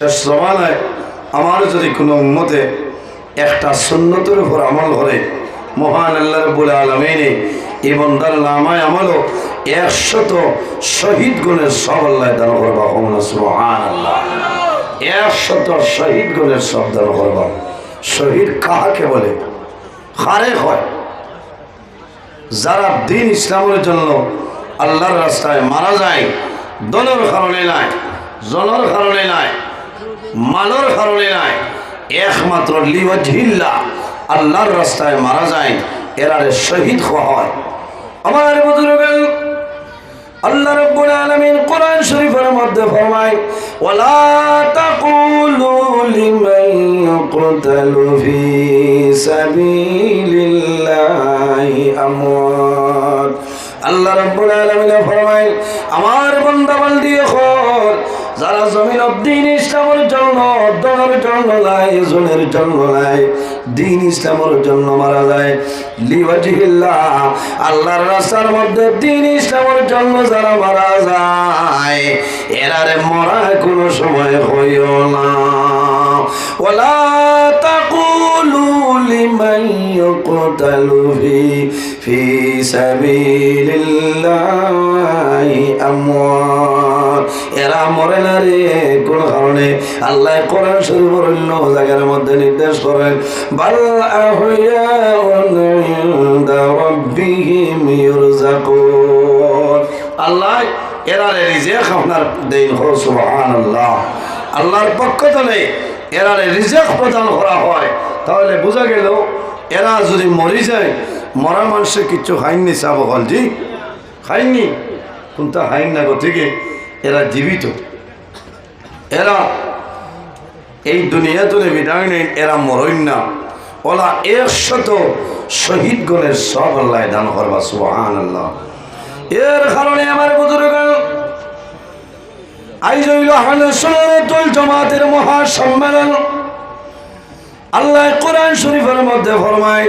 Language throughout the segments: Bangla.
শেষ জমানায় আমার যদি কোনো উম্মতে একটা সুন্নতের উপর আমল করে মহান আল্লাহ রব্বুল আলমিনে এই বন্দার নামায় আমলও একশত শহীদ গুণের সব আল্লাহ দান করবা সুবহান আল্লাহ একশত শহীদ গুণের সব দান করবা। শহীদ কাহাকে বলে? হারে হয়। যারা দিন ইসলামের জন্য আল্লাহর রাস্তায় মারা যায়, দলের কারণে নাই, জনের কারণে নাই মালর কারণে নাই। একমাত্র লিওয়াজিল্লা আল্লাহর রাস্তায় মারা যায়, এরারে শহীদ হয়। আমার বুজুর্গের আল্লাহ রাব্বুল আলামিন কোরআন শরীফের মধ্যে ফরমায়, ওয়ালা তাকুলু লিমান ইউকতালু ফি সাবিলিল্লাহি আমওয়াত। আল্লাহ রাব্বুল আলামিন ফরমায়, আমার বান্দা বান্দি হল যারা জমিন দিন ইসলামের দলের জনের দিন ইসলামের জন্য মারা যায়। লিওয়াজিহিল্লাহ, আল্লাহর রাস্তার মধ্যে দিন ইসলামের জন্য যারা মারা যায় এরারে মরা কোনো সময় হইও না। তাকুলু ফি ফি সাবিলিল্লাহি এরা মরে না রে, কোন কারণে। আল্লাহ কোরআন শরীফের অন্য জায়গার মধ্যে নির্দেশ করেন, বাল আল্লাহ এরা রিজিক আপনার দেন হো সুবহানাল্লাহ। আল্লাহর পক্ষ রিজিক প্রদান করা হয়। তাহলে বোঝা গেল, এরা যদি মরি যায়, মরা মানুষের কিচ্ছু খাইনি চাবো হল কোনটা খাইন না গতিকে এরা জীবিত। এরা এই দুনিয়া তুলে বিদায় নেই এরা মরইন না। ওলা একশত শহীদ গণের সব আল্লাহ দান করবা সুহান আল্লাহ এর কারণে আমার বুজুর্গ আল্লাহ কোরআন শরীফের মধ্যে ফরমায়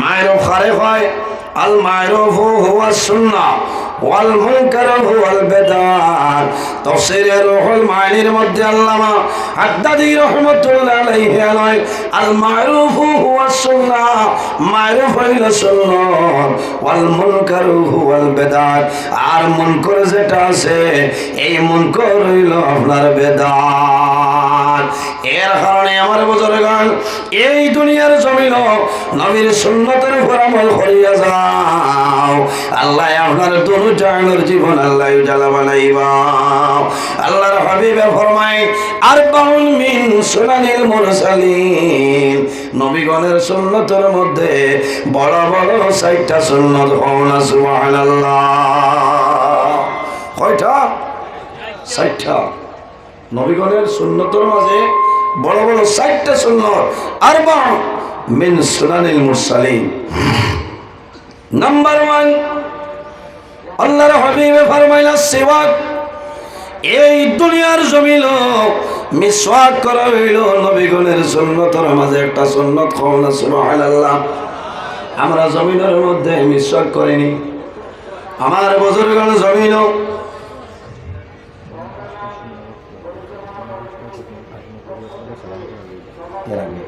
মায়রফ ফারে হয়, আল মায়রফ হুয়া সুন্নাহ ওয়াল মুনকার হুয়াল বেদাত। তাফসীরের রুহুল মানির মধ্যে আল্লামা হাদ্দাদি রাহমাতুল্লাহ আলাইহি আলাই আল মারুফ হুয়া সুন্নাহ মারুফ হইল সুন্নাত, ওয়াল মুনকার হুয়াল বেদাত। আর মুনকার যেটা আছে, এই মুনকার হইল আপনার বেদাত। এর কারণে আমার বুজুর্গান এই দুনিয়ার জমিন নবীর সুন্নতের উপর আমল করিয়া যাও। আল্লাহ আপনার দুনু জাহানের জীবন আল্লাহ জ্বালা বানাইবা। আল্লাহর হাবিবে ফরমায় আর বাউন মিন সুনানিল মুরসালিন। নবীগণের সুন্নতের মধ্যে বড় বড় সাইটটা সুন্নত হওনা সুবহানাল্লাহ। কয়টা? সাইটটা নবীগণের সুন্নতর মাঝে বড় বড় সাইটটা সুন্নত। আর মিন সুনানিল মুরসালিন। নাম্বার ওয়ান, আল্লাহর হাবিবে ফরমাইলা, সিওয়াক। এই দুনিয়ার জমিল মিসওয়াক করা হইল নবীগণের সুন্নতর মাঝে একটা সুন্নত কওনা সুবহানাল্লাহ। আমরা জমিনের মধ্যে মিসওয়াক করিনি। আমার বুজুর্গণ জমিনও এর আগে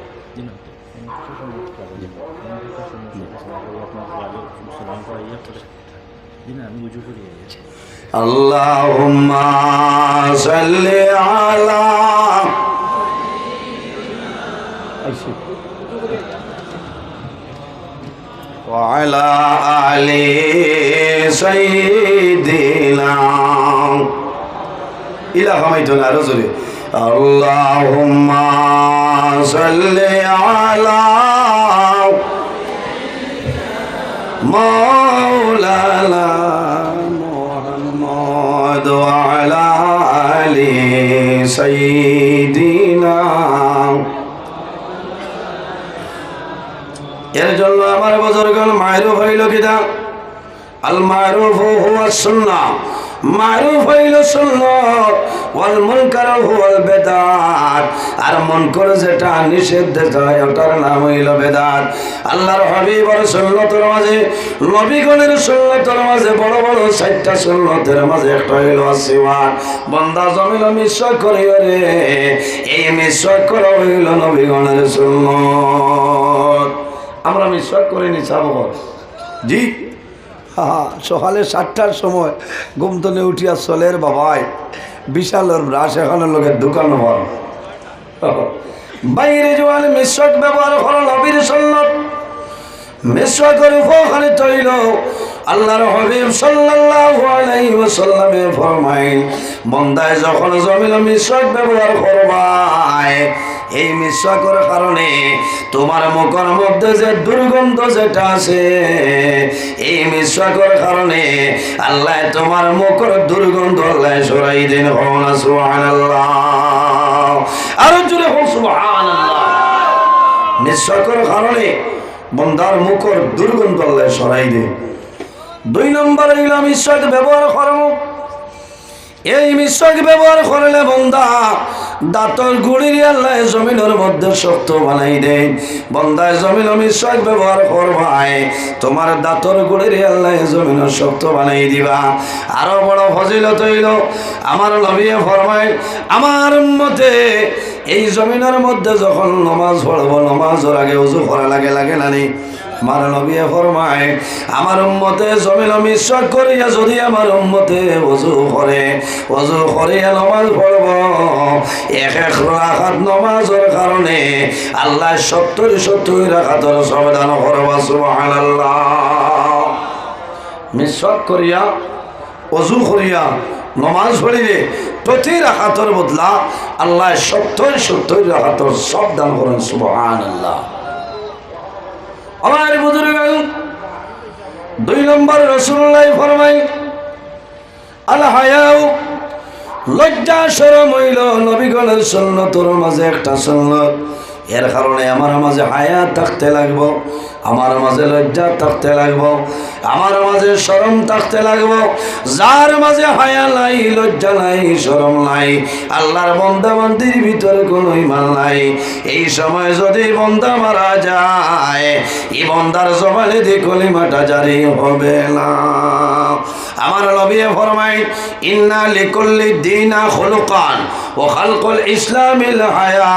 اللهم صل على وعلى آل سيدنا إلى حميدنا رسولي اللهم صل على مولانا محمد محمد وعلى آل سيدنا এর জন্য আমার বুজুর্গন মায়েরও হইল কিনা আল মারুফ হুয়া সুন্নাহ মারুফ হইল সুন্নাত, ওয়াল মুনকার হুয়াল বেদাত। আর মুনকার যেটা নিষিদ্ধ যায় ওটার নাম হইল বেদাত। আল্লাহর হাবিবের সুন্নতের মাঝে, নবীগণের সুন্নতের মাঝে, বড় বড় চারটা সুন্নতের মাঝে একটা হইল আসিওয়ান বন্দা জমিল মিশ্র করে রে, এই মিশ্র করা হইল নবীগণের সুন্নত। আমরা মিশ্র করিনি চাবো জি? সকালে সাতটার সময় গুমতনে উঠিয়া চলের বাবাই বিশাল ব্রাশ এখন লোকের দোকান হল। বাইরে জোয়ান মিশ্রক ব্যবহার করল নবীর সন্ন্যত মিশ্রকের উপখানে তৈল আল্লাহর হাবিব সাল্লাল্লাহু আলাইহি ওয়াসাল্লামে ফরমাইন, বন্দায় যখন জমিল মিশ্রক ব্যবহার করবাই এই মিশ্রকের কারণে তোমার মুখের মধ্যে যে দুর্গন্ধ যেটা আছে, এই মিশ্রকের কারণে আল্লাহ তোমার মুখের দুর্গন্ধ আল্লাহ সরাই দিন হওয়া সুবহানাল্লাহ। আরও জোরে হোক সুবহানাল্লাহ। মিশ্রকের কারণে বন্দার মুখর দুর্গন্ধ আল্লাহ সরাই দে দুই নম্বর হইল মিশ্রক ব্যবহার করব। এই মিশ্রক ব্যবহার করলে বন্দা দাঁতর গুড়ির আল্লাহ জমিনের মধ্যে শক্ত বানাই দেয়। বন্দায় জমিন মিশ্রক ব্যবহার করবাই তোমার দাঁতর গুড়ির আল্লাহ জমিন শক্ত বানাই দিবা। আরও বড় ফজিলত হইল, আমার নবিয়ে ফরমায়, আমার মতে এই জমিনের মধ্যে যখন নমাজ পড়ব, নমাজের আগে উজু করা লাগে লাগে না নি? আমার নবিয়ে ফরমায়, আমার উম্মতে জমিন মিশ্র করিয়া যদি আমার উম্মতে অজু করে অজু করিয়া নমাজ পড়ব, এক এক রাখাত নমাজের কারণে আল্লাহ সত্তর সত্তর রাখাতর সংবিধান করবা সুবহানাল্লাহ। মিশ্র করিয়া অজু করিয়া নমাজ পড়িলে প্রতি রাখাতর বদলা আল্লাহ সত্তর সত্তর রাখাতর সব দান করেন সুবহান আল্লাহ আমার বুজুর্গ, দুই নম্বর রসুল্লাহ ফরমাই, আল হায়াও লজ্জা সরম হইল নবীগণের সন্ন্যতর মাঝে একটা সন্ন্যত এর কারণে আমার মাঝে হায়া থাকতে লাগবো। আমার মাঝে লজ্জা থাকতে লাগবো, আমার মাঝে সরম থাকতে লাগবো, যার মাঝে হায়া নাই, লজ্জা নাই সরম নাই, আল্লাহর বন্দা মন্দির ভিতরে কোনো ইমান নাই। এই সময় যদি বন্দা মারা যায়, এই বন্দার জবানে দিয়ে কলিমাটা জারি হবে না। আমার নবী ফরমাই ইন্না লিকুল্লি দিনা খুলুকান। ও খালকুল ইসলামিল হায়া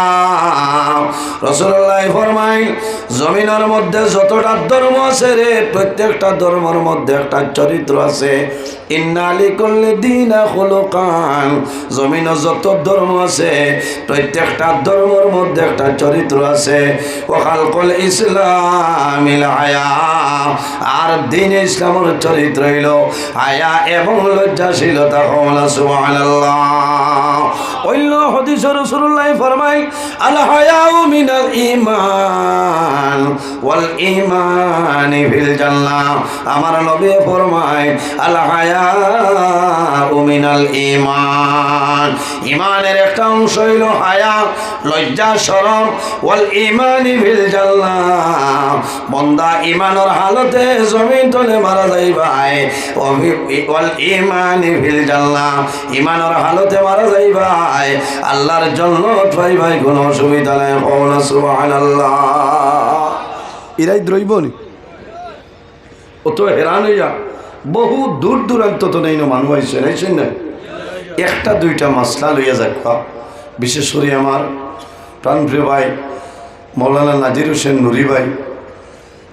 রসুল্লাহ ফরমাই জমিনের মধ্যে যতটা ধর্ম আছে রে, প্রত্যেকটা ধর্মের মধ্যে একটা চরিত্র আছে। ইন্না লিকুল্লি দিনা খুলুকান। জমিনের যত ধর্ম আছে, প্রত্যেকটা ধর্মের মধ্যে একটা চরিত্র আছে। ও খালকুল ইসলামিল হায়া আর দিন ইসলামের চরিত্র হইল হায়া এবং লজ্জাশীলতা কমলা সুবহানাল্লাহ। অন্য হদিস রাসূলুল্লাহ ফরমাই আল হায়াউ মিনাল ঈমান, ওয়াল ঈমান ফিল জান্নাহ। আমার নবী ফরমায়, আল হায়াউ মিনাল ঈমান। ঈমানের একটা অংশ হইল হায়া, লজ্জা, শরম, ওয়াল ঈমান ফিল জান্নাহ। বন্দা ঈমানের হালতে জমিন তলে মারা যাইবাই ওয়াল ঈমান ফিল জান্নাহ। ঈমানের হালতে মারা যাইবাই আল্লাহর জন্য ভাই ভাই কোনো অসুবিধা নাই। কওনা সুবহানাল্লাহ। ইরাই দ্রৈব নি ও তো হেরান হইয়া বহু দূর দূরান্ত তো নেই না মানুষ আইসে নাইছেন না? একটা দুইটা মাসলা লইয়া যাক বিশেষ করে আমার প্রাণপ্রিয় ভাই মৌলানা নাজির হোসেন নুরি ভাই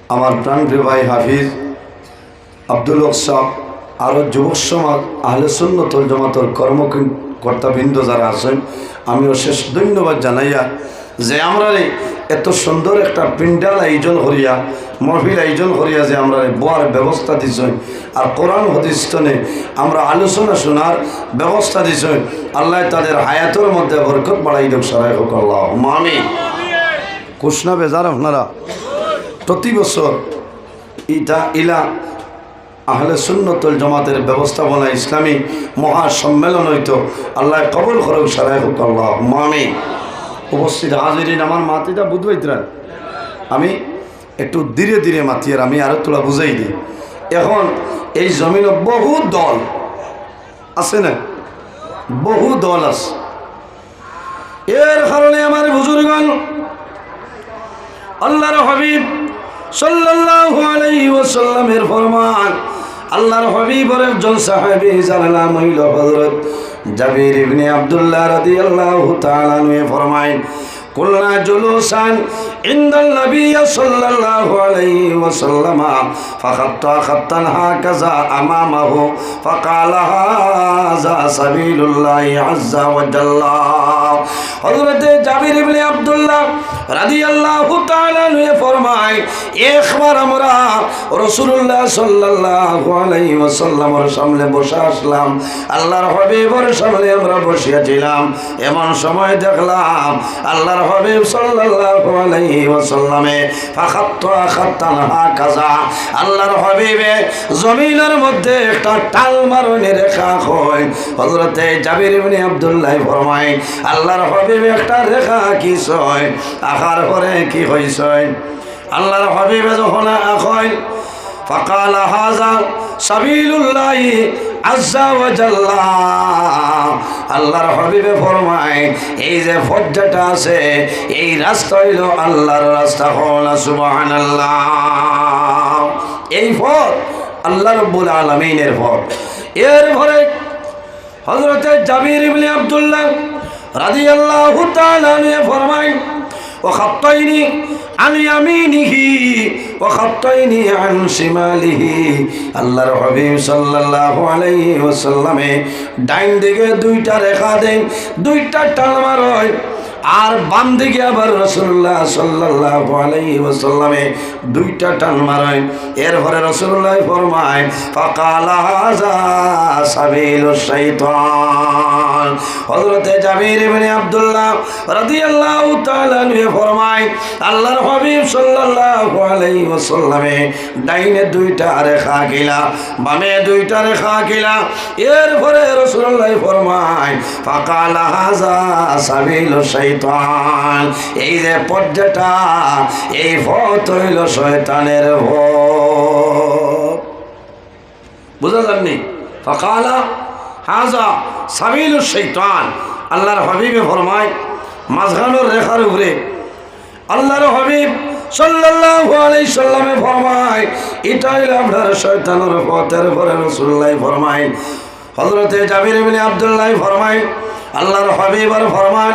আমার প্রাণপ্রিয় ভাই হাফিজ আব্দুল হক সাহ আরও যুবক সমাজ আহলে সুন্নতল জমাতর কর্মকর্তাবৃন্দ যারা আছেন, আমিও অশেষ ধন্যবাদ জানাইয়া যে আমরা এত সুন্দর একটা পিন্ডাল আয়োজন করিয়া, মহফিল আয়োজন করিয়া যে আমরা বোয়ার ব্যবস্থা দিছই আর কোরআন হদিস্তনে আমরা আলোচনা শোনার ব্যবস্থা দিছই আল্লাহ তাদের হায়াতের মধ্যে বরকত বাড়াই দেব সারাই হোক আল্লাহ। মামি কুষ্ণা বেজার আপনারা, প্রতি বছর ইটা, ইলা আহলে সুন্নতুল জামাতের ব্যবস্থাপনা ইসলামী মহাসম্মেলন হইতো। আল্লাহ কবল করুক, সারাই হোক আল্লাহ। মামি উপস্থিত হাজিরিন, আমার মাতিটা বুঝবাইতরান আমি একটু ধীরে ধীরে মাতিয়ার আমি আরও তোলা বুঝাই দিই। এখন এই জমিনে বহু দল আছে না? বহু দল আছে। এর কারণে আমার বুজুর্গন আল্লাহর হাবিব সাল্লাল্লাহু আলাইহি ওয়াসাল্লামের ফরমান, আল্লাহর হাবিবের একজন সাহাবী যার নাম হইল হযরত জাবির ইবনে আব্দুল্লাহ রাদিয়াল্লাহু তাআলা নুয়ে ফরমায় কুল্লা জুলুসান ইন্দাল নবী সাল্লাল্লাহু আলাইহি ওয়াসাল্লাম ফাখাত্তা খাত্তান হাকাজা আমামাহু ফাকালা হাযা সাবিলুল্লাহি আযজা ওয়া জাল্লা। হযরত জাবির ইবনে আব্দুল্লাহ রাদিয়াল্লাহু তাআলা নিয়ে ফরমায়, একবার আমরা রাসূলুল্লাহ সাল্লাল্লাহু আলাইহি ওয়াসাল্লামের সামনে বসে আসলাম, আল্লাহর হাবিবের সামনে আমরা বসে ছিলাম এমন সময় দেখলাম, আল্লাহর হাবিব সাল্লাল্লাহু আলাইহি ওয়াসাল্লামে ফাখাত্তা খাত্তান হাকাজা আল্লাহর হাবিবে জমিনের মধ্যে একটা টাল মারনে রেখা হয় হযরতে জাবির ইবনে আব্দুল্লাহ ফরমায় আল্লাহর হাবিবে একটা রেখা কি হয় আখার পরে কি হইছে আল্লাহর হাবিবে যখন আখয় فقال هذا سبيل الله عز وجل আল্লাহর হাবিবে ফরমায়, এই যে ফজ্জাটা আছে, এই রাস্তা হইল আল্লাহর রাস্তা হল সুবহানাল্লাহ। এই পথ আল্লাহ রব্বুল আলামিনের পথ। এর পরে হযরতে জাবির ইবনে আব্দুল্লাহ তাআলা নিয়ে ফরমায় وخطين عن يمينه وخطين عن شماله আল্লাহর হাবিব সাল্লাল্লাহু আলাইহি ওয়াসাল্লামে ডাইন দিকে দুইটা রেখা দেন দুইটা টান মারয় আর বাম দিকে আবার রসুল্লাহ সাল্লাল্লাহু আলাইহি ওয়াসাল্লামে দুইটা টান মারেন এরপরে রসুল্লাহ ফরমায় হযরতে জাবির ইবনে আব্দুল্লাহ রাদিয়াল্লাহু তাআলা আনহু ফরমায়, আল্লাহর হাবিব সাল্লাল্লাহু আলাইহি ওয়াসাল্লামে ডাইনে দুইটা রেখা গিলা, বামে দুইটা রেখা গিলা। এরপরে রসুল্লাহ ফরমায়, ফাকালা হাযা সাবিলুশ শৈতান এই যে পর্যাটা, এই পথ হইল শয়তানের ভোট যাননি? ফকালা, হাজা সাবিল শৈতান আল্লাহর হবিবে ফরমায়, মাঝখানোর রেখার উপরে। আল্লাহর হবিব সাল্লাল্লাহু ফরমায়, এটা আপনার পথের ফরমায় জাবির আব্দুল্লাহ ফরমায়, আল্লাহর হাবিবার ফরমান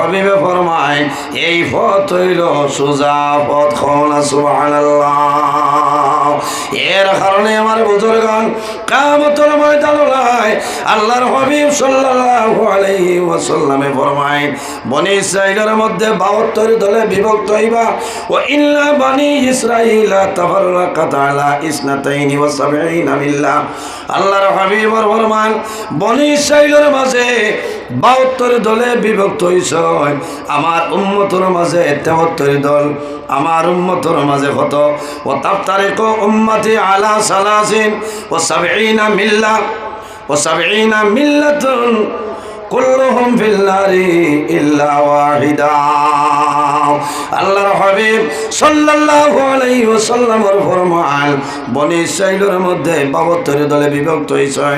হবিবে ফরমায়, এই পথ হইল সুজা পথ খোনা সুবহানাল্লাহ। এর কারণে আমার বুজুর্গান কামতল ময়দান আল্লাহর হবিব সাল্লাল্লাহু আলাইহি ওয়াসাল্লামে ফরমায়, বনি ইসরাইলের মধ্যে 72 দলে বিভক্ত হইবা, ও ইল্লা বনি ইসরাইলা তাফাররাকাত আলা ইসনাতাইনি ওয়া সাবঈনা মিল্লাহ আল্লাহর হাবিবর ফরমান, বনি ইসরাইলের মাঝে বাহাত্তর দলে বিভক্ত হইছ। আমার উম্মতর মাঝে তেহত্তর দল, আমার উম্মতর মাঝে কত? ও তাপ তারিখ উম্মতি আলা সালাসিন ও সাবঈনা মিল্লা ও সাবঈনা মিল্লাতুন কুল্লুহুম ফিল নারি ইল্লা ওয়াহিদা। আল্লাহর হাবিব সাল্লাল্লাহু আলাইহি ওয়াসাল্লামের ফরমান বনি ইসরাইলের মধ্যে 72 দলে বিভক্ত হইছে।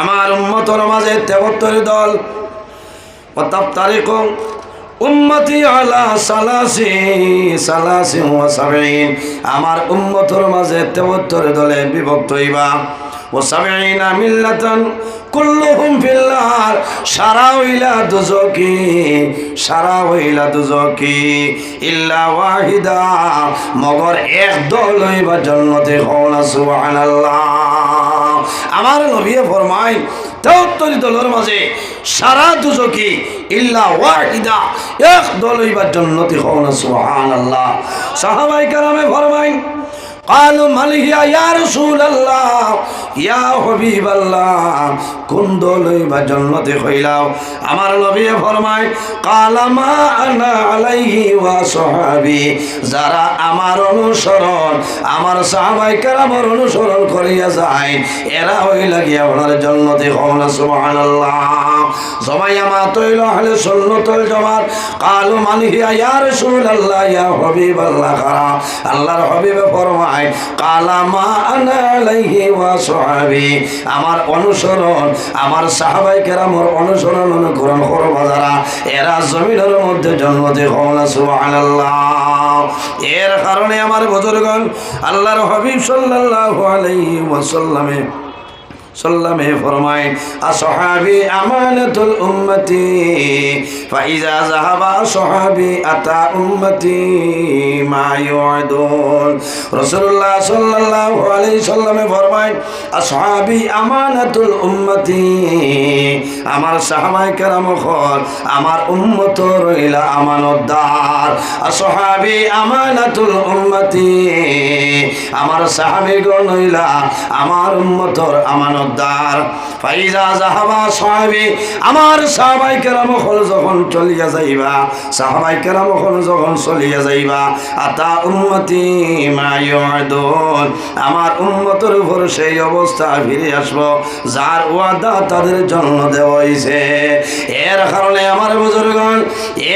আমার উম্মতর মাঝে 73 দল অর্থাৎ তারিখ উম্মতি আলা সালাসি সালাসি হুয়া সাবেইন আমার উম্মতর মাঝে তেবত্তর দলে বিভক্ত হইবা। ও সাবেইনা মিল্লাতান কুল্লুহুম ফিল্লার সারা হইলা দুজকি, সারা হইলা দুজকি। ইল্লা ওয়াহিদা, মগর এক দল হইবা জন্মতে হওয়া সুবহানাল্লাহ। আমার নভিয়ে ফরমাই তেহত্তরি দলের মাঝে সারা দুজকি ইল্লা ওয়াহিদা, এক দল হইবার জন্য হওয়া সুবহান আল্লাহ সাহাবাই কারামে ফরমাই قالوا من هي يا رسول الله يا حبيب الله কোন দলই বা জন্নতে হইলাও আমার নবী ফরমায় কালামা আনা আলাইহি ওয়া সাহাবি যারা আমার অনুসরণ আমার সাহাবাই কেরামর অনুসরণ করিয়া যায় এরা হইলা গিয়া ওনার জন্নতে হওয়া না সুবহানাল্লাহ সবাই আমার তৈল হলে সুন্নতুল জামাত কালু মানহিয়া ইয়া রাসূলুল্লাহ ইয়া হাবিবাল্লাহ খারা আল্লাহর হাবিবে ফরমায় কালামা আনা আলাইহি ওয়া সাহাবি। আমার অনুসরণ, আমার সাহাবাই কেরামর অনুসরণ অনুকরণ করো যারা, এরা জমিনের মধ্যে জন্ম হওয়া সুবহানাল্লাহ। এর কারণে আমার বুজুরগণ, আল্লাহর হাবিব সাল্লাল্লাহু আলাইহি ওয়াসাল্লামে সাল্লামে ফরমায়, আসহাবি আমানাতুল উম্মতি, ফাইজা যাহাবা আসহাবি আতা উম্মতি মা ইউআদুন রাসূলুল্লাহ সাল্লাল্লাহু আলাইহি সাল্লামে ফরমায়, আসহাবি আমানাতুল উম্মতি, আমার সাহাবায়ে কেরাম হল আমার উম্মত রইলা আমানতদার। আসহাবি আমানাতুল উম্মতি, আমার সাহাবীগণ হইলা আমার উম্মতর আমানতদার ফাইজা জাহাবা সাহাবি, আমার সাহাবাই কেরাম হল যখন চলিয়া যাইবা, সাহাবাই কেরাম হল যখন চলিয়া যাইবা, আতা উম্মতি মায়ুদুন আমার উম্মতর উপর সেই অবস্থা ফিরে আসব, যার ওয়াদা তাদের জন্য দেওয়া হয়েছে এর কারণে আমার বুজুর্গণ,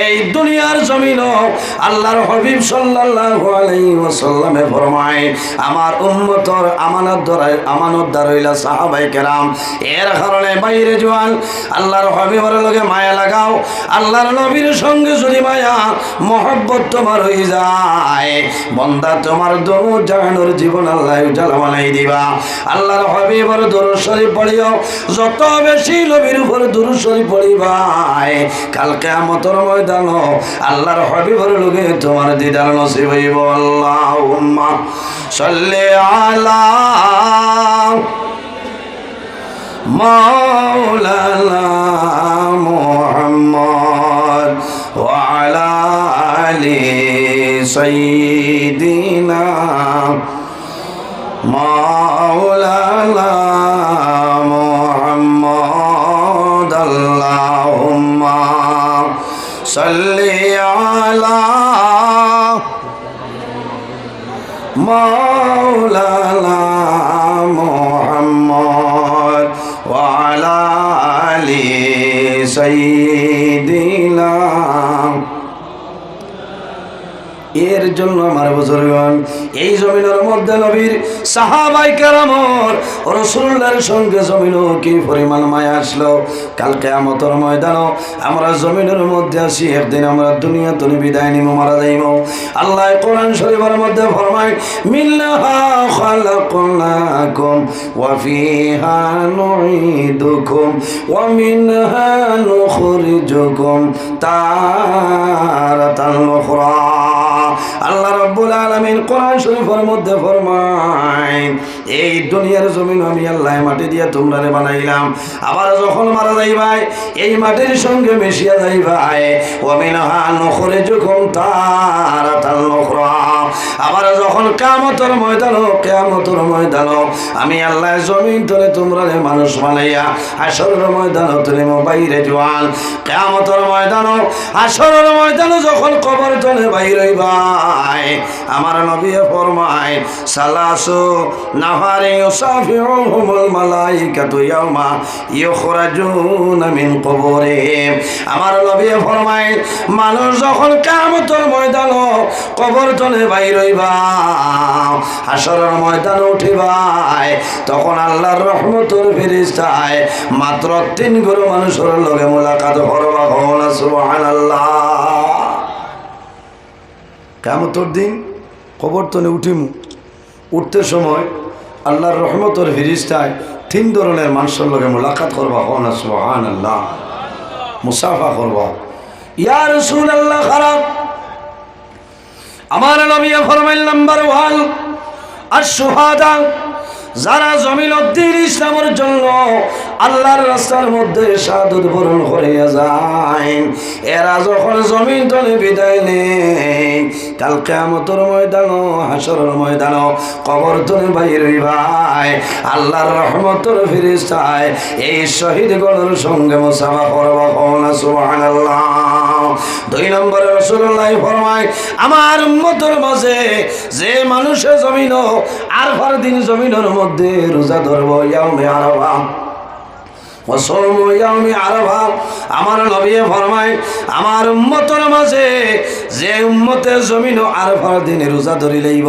এই দুনিয়ার জমিন আল্লাহর হবিব সাল্লাল্লাহু আলাইহি ওয়াসাল্লামে ফরমায়, আমার উম্মতর আমানত ধরায় আমানত দারইলা সাহাবাই কেরাম, এর কারণে বাইরে জোয়ান, আল্লাহর হবিবর লগে মায়া লাগাও, আল্লাহর নবীর সঙ্গে যদি মায়া, মহব্বত তোমার হয়ে যায়। বন্দা, তোমার দমু জাহানোর জীবন আল্লাহ উজালা বানাই দিবা। আল্লাহর হবিবর দরুদ শরীফ পড়িও, যত বেশি নবীর উপর দরুদ শরীফ পড়িবাই কালকে আমতর ময়দান আল্লাহর হবিবর লগে তোমার দিদার নসিব হইব, আল্লাহুম্মা সাল্লি আলা مولانا محمد وعلى آل سيدنا مولانا محمد اللهم صل على مولانا এর জন্য আমার বুজুর্গণ এই জমিনের মধ্যে নবীর সাহাবাই কারামর রসুল্লার সঙ্গে জমিনও কি পরিমাণ মায়া আসলো? কালকে আমতর ময়দানও আমরা জমিনের মধ্যে আসি একদিন আমরা দুনিয়া তুমি বিদায় নিব মারা যাইব আল্লাহ কোরআন শরীফের মধ্যে ফরমায়, মিল্লাহা খালাকনাকুম ওয়া ওয়া মিনহা নুখরিজুকুম তারাতান উখরা। আল্লাহ রাব্বুল আলামিন কোরআন শরীফের মধ্যে ফরমায়, এই দুনিয়ার জমিন আমি আল্লাহ মাটি দিয়ে তোমরা রে বানাইলাম। আবার যখন মারা যাইবাই এই মাটির সঙ্গে মিশিয়া যাইবাই ওমিনহা নখরে যখন তারা তাল নখরা আবার যখন কামতর ময়দান কেমতর ময়দান আমি আল্লাহ জমিন তোলে তোমরা রে মানুষ বানাইয়া, হাসরের ময়দান তুলে বাইরে জোয়ান। কেমতর ময়দান হাসরের ময়দান যখন কবর তোলে বাইরে ভাই আমার নবী ফরমায়, সালাসু নাহারে ইউসাফিউহুমুল মালাইকাতু ইয়াউমা ইউখরাজুনা মিন কবরিহিম। আমার নবী ফরমায়, মানুষ যখন কিয়ামতের ময়দান কবর তলে বাইর হইবা হাসরের ময়দানে উঠিবাই তখন আল্লাহর রহমতের ফেরেশতায় মাত্র তিন গুরু মানুষের লগে মোলাকাত করবা সুবহানাল্লাহ। কামতর দিন খবর তনে উঠিমু। উঠতে সময় আল্লাহর রহমতর ফিরিস্তায় তিন ধরনের মানুষের লগে মোলাকাত করবা হন সুহান আল্লাহ মুসাফা করবা। ইয়া রসুল আল্লাহ খারাপ। আমার নবী ফরমাইল নাম্বার ওয়ান আর সুহাদা যারা জমিন উদ্দিন ইসলামের জন্য আল্লাহর রাস্তার মধ্যে সাদুদ বরণ করে যায় এরা যখন জমিন তলে বিদায় নেই কাল কেমতর ময়দান হাসরের ময়দান কবর তলে বাইর ভাই আল্লাহর রহমতর ফিরিস্তায় এই শহীদ গণের সঙ্গে মোসাফা করবা সুবহানাল্লাহ। দুই নম্বরে রসুল্লাহ ফরমায়, আমার উম্মতের মাঝে যে মানুষের জমিন আর দিন জমিনের মধ্যে রোজা ধরবো আরবা ওয়াসওমু ইয়াউমি আরাফা। আমার নবী ফরমায়, আমার উম্মতের মাঝে যে উম্মতের জমিন আর আরফার দিনে রোজা ধরি লইব,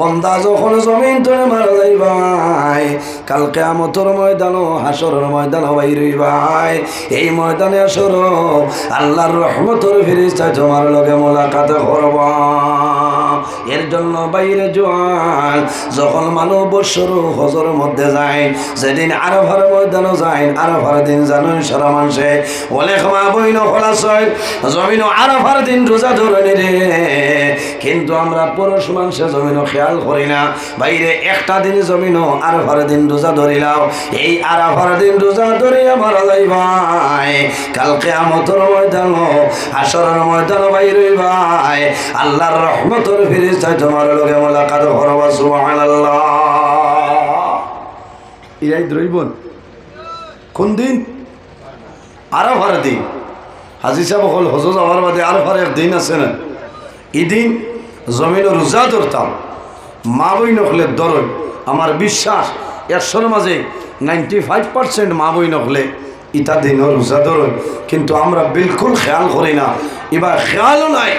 বন্দা যখন জমিন তোরে মারা যাইবাই কাল কিয়ামতের ময়দান হাসরের ময়দান বাইর ভাই এই ময়দানে আসর, আল্লাহর রহমতের ফেরেশতা তোমার লগে মোলাকাত করবা। এর জন্য বাইরে জোয়ান, যখন মানুষ বৎসর হজর মধ্যে যায়, যেদিন আরফার ময়দানও যায় আরফার দিন জানুন সারা মানুষে। অনেক মা বইন খোলাশয় জমিন আরফার দিন রোজা কিন্তু আমরা পুরুষ মানুষের জমিন খেয়াল করি না। বাইরে একটা দিন জমিন আরফার দিন রোজা এই আরফার দিন রোজা ধরিয়া মারা কালকে আমতর ময়দান আসরের ময়দান বাইরে ভাই। আল্লাহর রহমতর ফিরিস্তায় তোমার লোকে মোলাকাত ইরাই দ্রৈবন কোন দিন? আরফার দিন। হাজি সাহেব হল হজ যাওয়ার বাদে আরফার এক দিন আছে না? ইদিন জমিন রোজা ধরতাম। মা বই নকলে দরই আমার বিশ্বাস, একশোর মাঝে নাইনটি ফাইভ পার্সেন্ট মা বই নকলে ইটা দিনও রোজা ধরই কিন্তু আমরা বিলকুল খেয়াল করি না। এবার খেয়ালও নাই।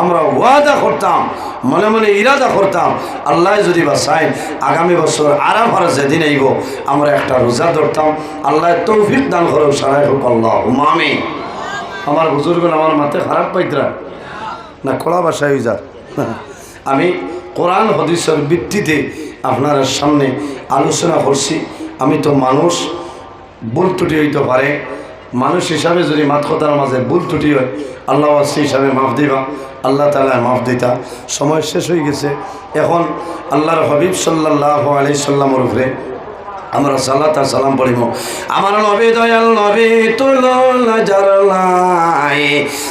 আমরা ওয়াদা করতাম, মনে মনে ইরাদা করতাম, আল্লাহ যদি বা চাই আগামী বছর আরাফার যেদিন আইব, আমরা একটা রোজা ধরতাম। আল্লাহ তৌফিক দান করো সারাই হোক আল্লাহ। মামি আমার বুজুর্গ আমার মাথায় খারাপ পাইতরা। না, কড়া বাসায় যার আমি কোরআন হদিসের ভিত্তিতে আপনার সামনে আলোচনা করছি। আমি তো মানুষ, ভুল ত্রুটি হইতে পারে। মানুষ হিসাবে যদি মাত কথার মাঝে ভুল ত্রুটি হয়, আল্লাহ সেই হিসাবে মাফ দিবা, আল্লাহ তালা মাফ দিতা। সময় শেষ হয়ে গেছে। এখন আল্লাহর হবিব সাল্লাহ আলি সাল্লামর উপরে আমরা সাল্লাহ তার সালাম পড়িব। আমার নবী দয়াল নবী জারলাই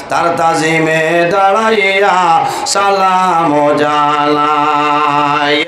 তার তাজিমে দাঁড়াইয়া সালাম জালাই।